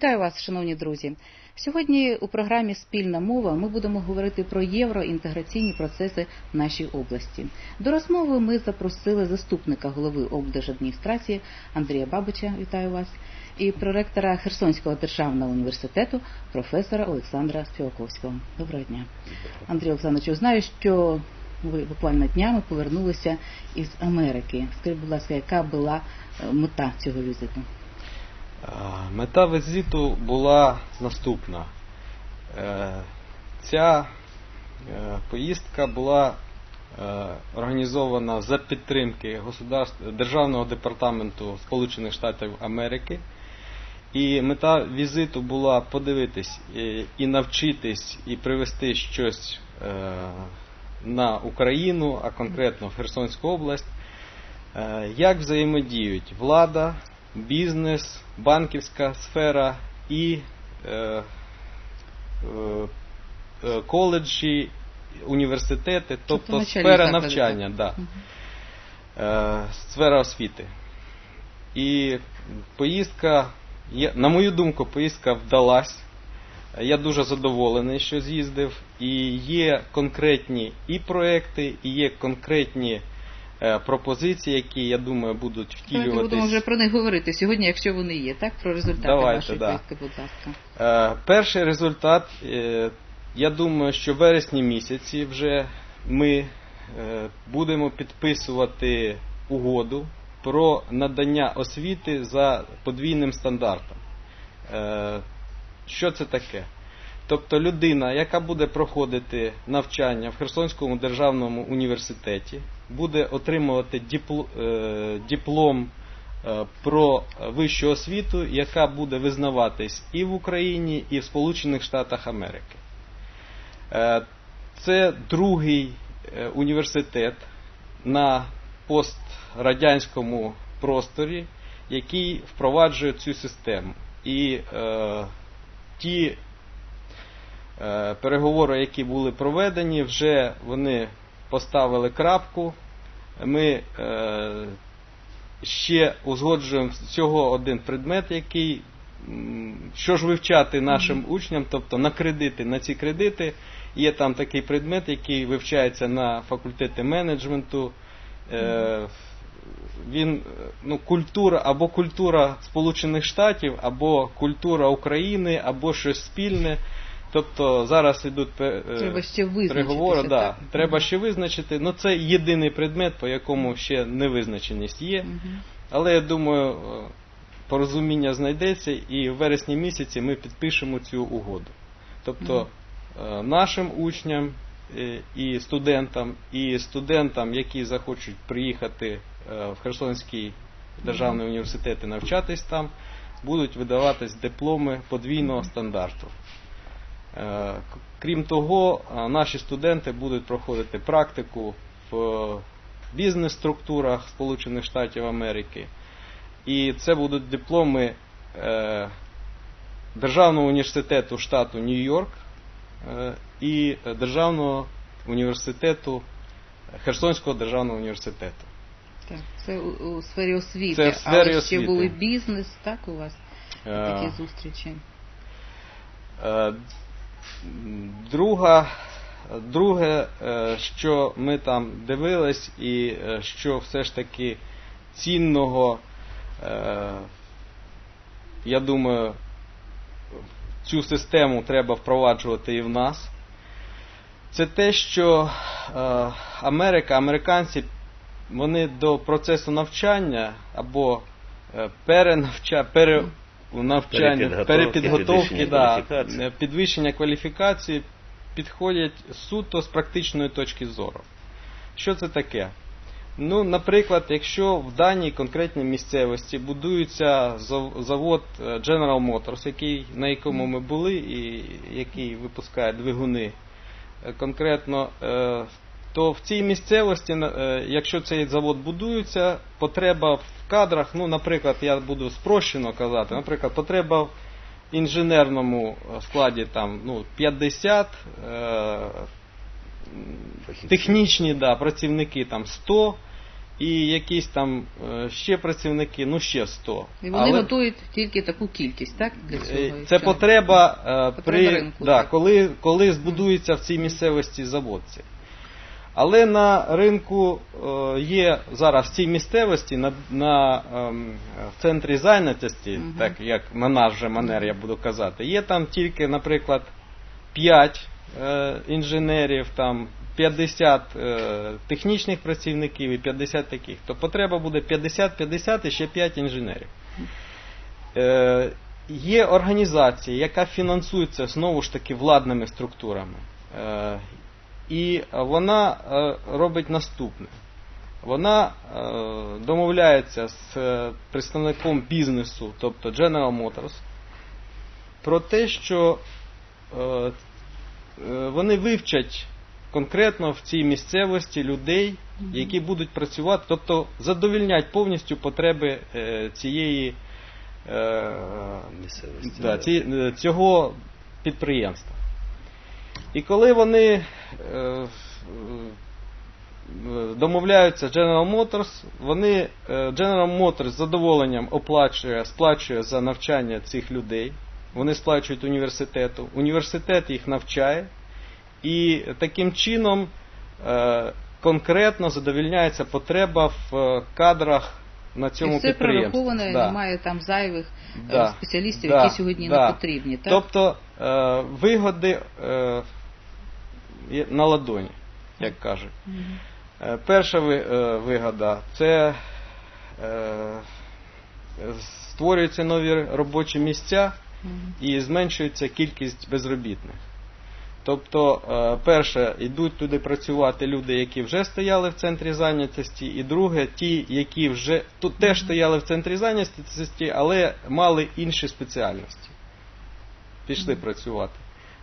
Вітаю вас, шановні друзі. Сьогодні у програмі Спільна мова ми будемо говорити про євроінтеграційні процеси в нашій області. До розмови ми запросили заступника голови облдержадміністрації Андрія Бабича. Вітаю вас, і проректора Херсонського державного університету професора Олександра Співаковського. Доброго дня, Андрій Олександровичу. Знаю, що ви буквально днями повернулися із Америки. Скажіть, будь ласка, яка була е, мета цього візиту? Мета візиту була наступна. Е, Ця е, поїздка була е, організована за підтримки Державного департаменту Сполучених Штатів Америки. І мета візиту була подивитись і, навчитись і привести щось на Україну, а конкретно в Херсонську область, як взаємодіють влада, бізнес, банківська сфера і е, е, е, коледжі, університети, тобто, навчальні сфера навчання, да, е, сфера освіти. І поїздка, на мою думку, поїздка вдалась. Я дуже задоволений, що з'їздив. І є конкретні і проекти, і є конкретні пропозиції, які, я думаю, будуть Давайте втілюватись. будемо вже про них говорити сьогодні, якщо вони є, так? Про результати Давайте, вашої да. поїздки, будь ласка. Е, Перший результат, е, я думаю, що в вересні місяці вже ми е, будемо підписувати угоду про надання освіти за подвійним стандартом. Е, Що це таке? Тобто людина, яка буде проходити навчання в Херсонському державному університеті, буде отримувати е, диплом е, про вищу освіту, яка буде визнаватись і в Україні, і в Сполучених Штатах Америки. Е, Це другий університет на пострадянському просторі, який впроваджує цю систему. І е, ті е, переговори, які були проведені, вже вони поставили крапку. Ми е, ще узгоджуємо всього один предмет, який що ж вивчати нашим учням, тобто на кредити, на ці кредити. Є там такий предмет, який вивчається на факультеті менеджменту. Е, Він ну, культура або культура Сполучених Штатів, або культура України, або щось спільне. Тобто зараз йдуть е, Треба ще переговори. Да, так? треба ще визначити. Ну це єдиний предмет, по якому ще невизначеність є. Але я думаю, е, порозуміння знайдеться, і в вересні місяці ми підпишемо цю угоду. Тобто е, нашим учням і студентам, і студентам, які захочуть приїхати в Херсонський державний університет і навчатись там, будуть видаватись дипломи подвійного стандарту. Е, Крім того, е, наші студенти будуть проходити практику в бізнес-структурах Сполучених Штатів Америки. І це будуть дипломи е, Державного університету штату Нью-Йорк і Державного університету Херсонського державного університету. Так, це у, у сфері освіти. Це в сфері Але ще були бізнес, так у вас такі зустрічі. Друга, друге, е, що ми там дивились, і е, що все ж таки цінного, е, я думаю, цю систему треба впроваджувати і в нас. Це те, що Америка, американці, вони до процесу навчання або е, перенавча, пере, навчання, Перепідготовки, да, кваліфікації. підвищення кваліфікації підходять суто з практичної точки зору. Що це таке? Ну, наприклад, якщо в даній конкретній місцевості будується завод е, General Motors, який, на якому ми були, і який випускає двигуни е, конкретно, е, то в цій місцевості, е, якщо цей завод будується, потреба в кадрах, ну, наприклад, я буду спрощено казати, наприклад, потреба в інженерному е, складі там, ну, 50, е, технічні да, працівники там 100 і якісь там ще працівники, ну ще 100. І вони Але- готують тільки таку кількість, так? Для цього. Це потреба, Потреба при, ринку, да, так. коли, коли збудується в цій місцевості завод. Але на ринку е, є зараз в цій місцевості на, на ем, в центрі зайнятості, Мгм. так як манаж же манер, я буду казати, є там тільки, наприклад, 5 е, інженерів, там 50 е, технічних працівників і 50 таких. То потреба буде 50-50 і ще 5 інженерів. Е, є організація, яка фінансується знову ж таки владними структурами. І вона е, робить наступне. Вона е, домовляється з е, представником бізнесу, тобто General Motors, про те, що вони вивчать конкретно в цій місцевості людей, які будуть працювати, тобто задовільнять повністю потреби цієї Місцевості, да, цього підприємства. І коли вони е, е, домовляються General Motors, вони, е, General Motors з задоволенням оплачує, сплачує за навчання цих людей. Вони сплачують університету. Університет їх навчає, і таким чином конкретно задовільняється потреба в кадрах на цьому і все підприємстві. прораховано, Да. немає там зайвих Да. спеціалістів, Да. які сьогодні Да. не потрібні. Так? Тобто вигоди на ладоні, як кажуть. Е, перша е, вигода це е, створюються нові робочі місця і зменшується кількість безробітних. Тобто, перше, йдуть туди працювати люди, які вже стояли в центрі зайнятості, і друге, ті, які вже тут теж стояли в центрі зайнятості, але мали інші спеціальності. Пішли працювати.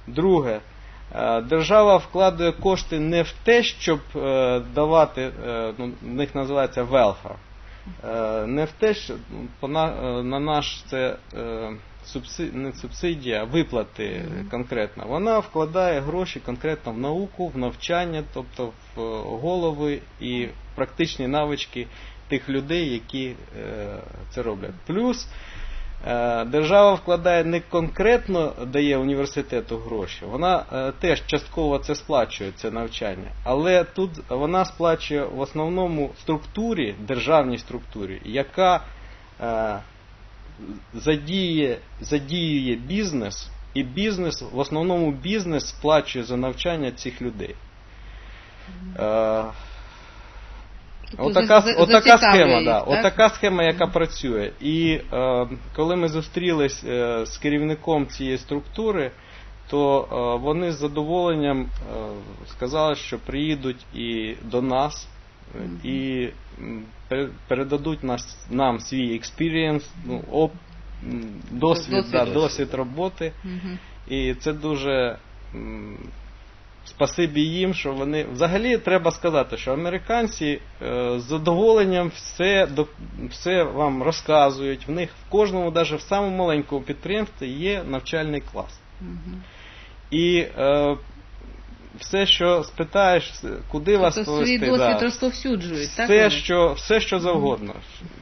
Друге, держава вкладає кошти не в те, щоб е, давати, е, ну, в них називається Е, не в те, що ну, на, е, на наш це е, субси- не субсидія, а виплати конкретно. Вона вкладає гроші конкретно в науку, в навчання, тобто в е, голови і практичні навички тих людей, які е, це роблять. Плюс е, держава вкладає не конкретно дає університету гроші, вона е, теж частково це сплачує, це навчання. Але тут вона сплачує в основному структурі, державній структурі, яка е, задіє, задіює бізнес, і бізнес, в основному бізнес сплачує за навчання цих людей. Отака, отака схема, да, так? отака схема, яка працює. І е, коли ми зустрілись е, з керівником цієї структури, то е, вони з задоволенням е, сказали, що приїдуть і до нас, е, Мгм. і передадуть нас, нам свій експірієнс, ну, оп, досвід, Досвід. Да, досвід роботи. Мгм. І це дуже спасибі їм, що вони. Взагалі треба сказати, що американці е, з задоволенням все, все вам розказують. В них в кожному, навіть в самому маленькому підприємстві, є навчальний клас. І е, все, що спитаєш, куди вас Тобто повести, свій досвід да. розповсюджують, так? все, що, все, що завгодно.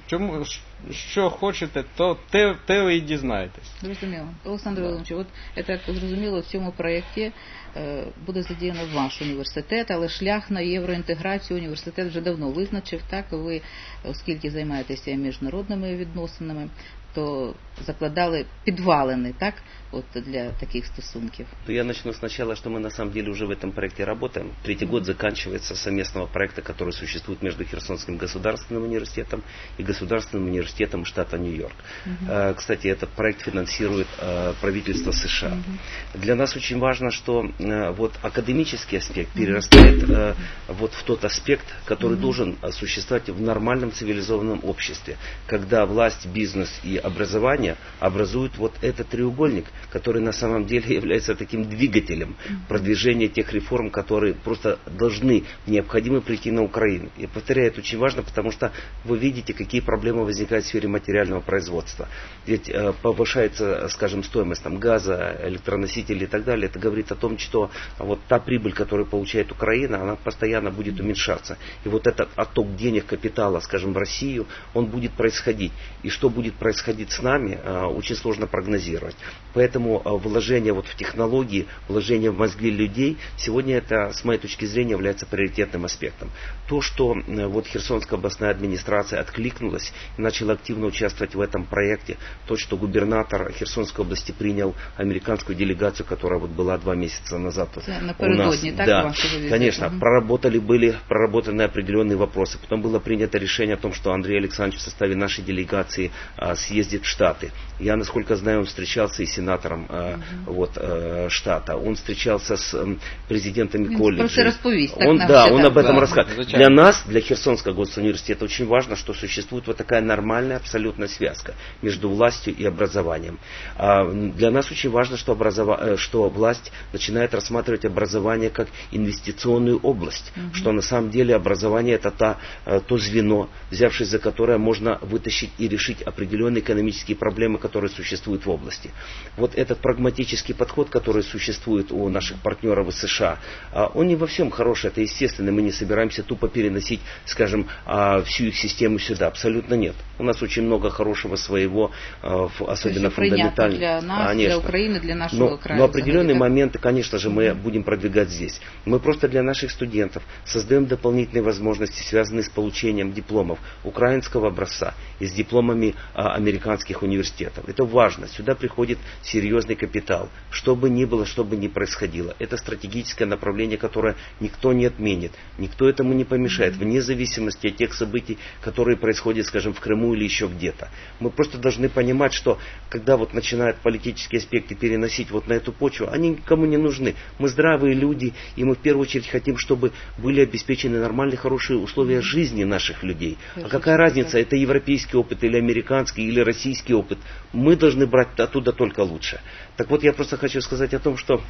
Чому, що хочете, то те, те ви і дізнаєтесь. Зрозуміло. Олександр. Володимирович, от так зрозуміло, в цьому проєкті е, буде задіяно ваш університет, але шлях на євроінтеграцію університет вже давно визначив. Так, ви, оскільки займаєтеся міжнародними відносинами, то закладали підвалини, так, от для таких стосунків. То я начну сначала, что мы на самом деле уже в этом проекте работаем. Третий год заканчивается совместного проекта, который существует между Херсонским государственным университетом и Государственным университетом штата Нью-Йорк. Э, Кстати, этот проект финансирует э, правительство США. Мгм. Для нас очень важно, что э, вот академический аспект перерастает вот в тот аспект, который Мгм. должен существовать в нормальном цивилизованном обществе, когда власть, бизнес и образование образуют вот этот треугольник, который на самом деле является таким двигателем продвижения тех реформ, которые просто должны, необходимы прийти на Украину. Я повторяю, это очень важно, потому что вы видите, какие проблемы возникают сфере материального производства. Ведь э, повышается, скажем, стоимость там, газа, электроносителей и так далее. Это говорит о том, что вот та прибыль, которую получает Украина, она постоянно будет уменьшаться. И вот этот отток денег, капитала, скажем, в Россию, он будет происходить. И что будет происходить с нами, э, очень сложно прогнозировать. Поэтому э, вложение вот в технологии, вложение в мозги людей, сегодня это, с моей точки зрения, является приоритетным аспектом. То, что э, вот Херсонская областная администрация откликнулась и начала активно участвовать в этом проекте, то, что губернатор Херсонской области принял американскую делегацию, которая вот была два месяца назад Це у нас. так, да, конечно, Мгм. проработали, были проработаны определенные вопросы. Потом было принято решение о том, что Андрей Александрович в составе нашей делегации а, съездит в Штаты. Я, насколько знаю, он встречался и с сенатором а, вот, э, штата. Он встречался с м, президентами Він розповість, так, он, да, он об этом да. рассказывает. Звичайно. Для нас, для Херсонского госуниверситета, очень важно, что существует вот такая нормальная абсолютная связка между властью и образованием. А, Для нас очень важно, что, образова- э, что власть начинает рассматривать образование как инвестиционную область, что на самом деле образование это та, э, то звено, взявшись за которое можно вытащить и решить определенные экономические проблемы, которые существуют в области. Вот этот прагматический подход, который существует у наших партнеров из США, а, он не во всем хороший, это естественно, мы не собираемся тупо переносить, скажем, а, всю их систему сюда, абсолютно нет. У нас очень много хорошего своего, а, особенно Що прийнятно фундаментально. для нас, Конечно. для України, для нашого Но, краю. но определенные моменты, конечно же, мы будем продвигать здесь. Мы просто для наших студентов создаем дополнительные возможности, связанные с получением дипломов украинского образца и с дипломами а, американских университетов. Это важно. Сюда приходит серьезный капитал. Что бы ни было, что бы ни происходило. Это стратегическое направление, которое никто не отменит. Никто этому не помешает, вне зависимости от тех событий, которые происходят, скажем, в Крыму или еще где-то. Мы просто должны понимать, что когда вот начинают политические аспекты переносить вот на эту почву, они никому не нужны. Мы здравые люди, и мы в первую очередь хотим, чтобы были обеспечены нормальные, хорошие условия жизни наших людей. А какая разница, это европейский опыт или американский, или российский опыт? Мы должны брать оттуда только лучше. Так вот, я просто хочу сказать о том, что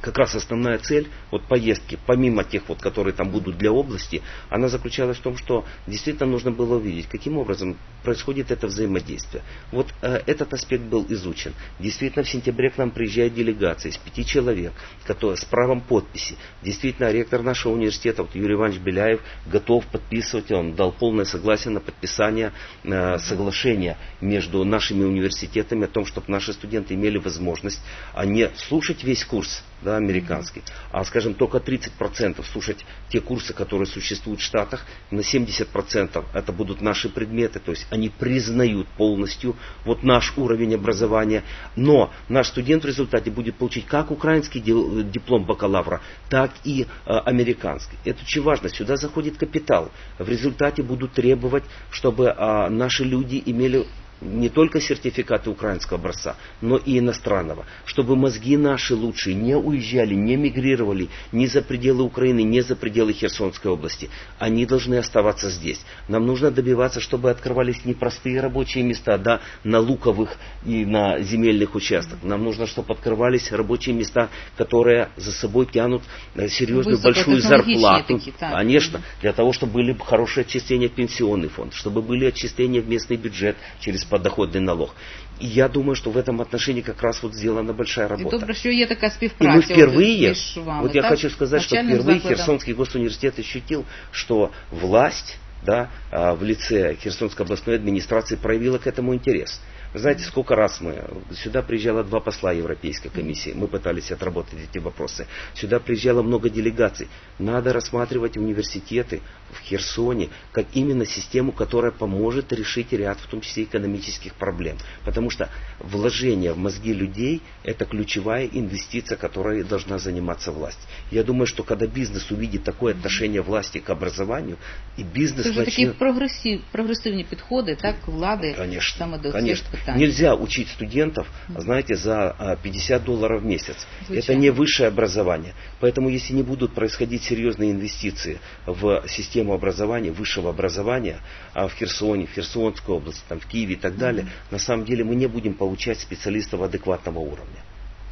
как раз основная цель вот поездки, помимо тех, вот, которые там будут для области, она заключалась в том, что действительно нужно было увидеть, каким образом происходит это взаимодействие. Вот э, этот аспект был изучен. Действительно, в сентябре к нам приезжает делегация из пяти человек, которые, с правом подписи. Действительно, ректор нашего университета, вот Юрий Иванович Беляев, готов подписывать, он дал полное согласие на подписание э, соглашения между нашими университетами о том, чтобы наши студенты имели возможность а не слушать весь курс, да, американский, а, скажем, только 30% слушать те курсы, которые существуют в Штатах, на 70% это будут наши предметы, то есть они признают полностью вот наш уровень образования, но наш студент в результате будет получить как украинский диплом бакалавра, так и э, американский. Это очень важно, сюда заходит капитал, в результате будут требовать, чтобы а, наши люди имели не только сертификаты украинского образца, но и иностранного, чтобы мозги наши лучшие не уезжали, не мигрировали ни за пределы Украины, ни за пределы Херсонской области. Они должны оставаться здесь. Нам нужно добиваться, чтобы открывались не простые рабочие места, да, на луковых и на земельных участках. Нам нужно, чтобы открывались рабочие места, которые за собой тянут э, серьезную большую зарплату. такие, так. Конечно, для того, чтобы были хорошие отчисления в пенсионный фонд, чтобы были отчисления в местный бюджет через подоходный налог. И я думаю, что в этом отношении как раз вот сделана большая І работа. добре, що є така И співпраця мы от впервые, між вами. вот я так? хочу сказать, что Навчальним впервые закладом. Херсонский госуниверситет ощутил, что власть да, а, в лице Херсонской областной администрации проявила к этому интерес. Вы знаете, сколько раз мы... Сюда приезжало два посла Европейской комиссии. Мы пытались отработать эти вопросы. Сюда приезжало много делегаций. Надо рассматривать университеты в Херсоне как именно систему, которая поможет решить ряд, в том числе экономических проблем. Потому что вложение в мозги людей – это ключевая инвестиция, которой должна заниматься власть. Я думаю, что когда бизнес увидит такое отношение власти к образованию, и бизнес Це вже такі начнет... прогресив, прогресивні підходи, так, влади Конечно, саме до конечно. цих питань. Нельзя учить студентов, знаете, за а, 50 долларов в месяц. Это Звучало. не высшее образование. Поэтому если не будут происходить серьезные инвестиции в систему образования, высшего образования а, в Херсоне, в Херсонской области, там, в Киеве и так далее, на самом деле мы не будем получать специалистов адекватного уровня.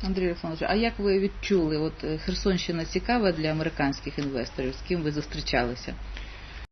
Андрій Олександрович, а як ви відчули, от е, Херсонщина цікава для американських інвесторів, з ким ви зустрічалися?